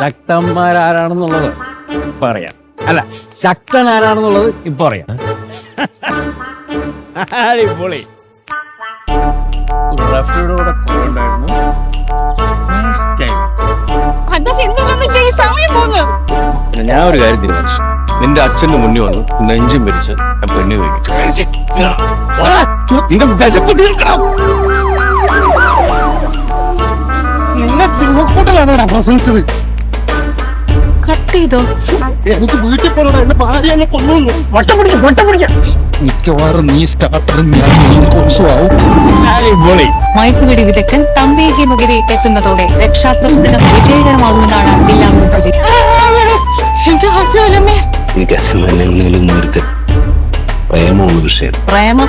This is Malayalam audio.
ശക്തന്മാരാരാണെന്നുള്ളത് ഇപ്പൊ അറിയാം അല്ല ശക്തൻ ആരാണെന്നുള്ളത് ഇപ്പൊ അറിയാം അടിപൊളി. റഫിയുടെ കൂടെ ഉണ്ടായിരുന്നു. ഞാൻ ഒരു കാര്യം തീരുമാനിച്ചു. നിന്റെ അച്ഛന്റെ മുന്നിൽ വന്ന് നെഞ്ചും പിരിച്ച് ഞാൻ പെണ്ണു കഴിക്കും നിന്നെ സിംഹക്കൂട്ടിലാണ് പ്രസംഗിച്ചത് കട്ട് ചെയ്തോ? എനിക്ക് വീട്ടിൽ പോലുള്ള എന്റെ ഭാര്യ എന്നെ കൊല്ലുന്നു വട്ടം പിടിക്കാം വട്ടം പിടിക്കാം. മിക്കവാറും നീ സ്റ്റാർട്ടറും ഞാൻ മയക്കുവെടി വിദഗ്ധൻ തമ്പേഹി ഹിമഗിരി എത്തുന്നതോടെ രക്ഷാപ്രവർത്തനം വിജയകരമാകുമെന്നാണ് എല്ലാവരും പ്രതി എന്റെ അച്ഛനമ്മേ ഈ ഗസൽ എങ്ങനെയും നിർത്തി പ്രേമമുള്ള വിഷയം. പ്രേമം.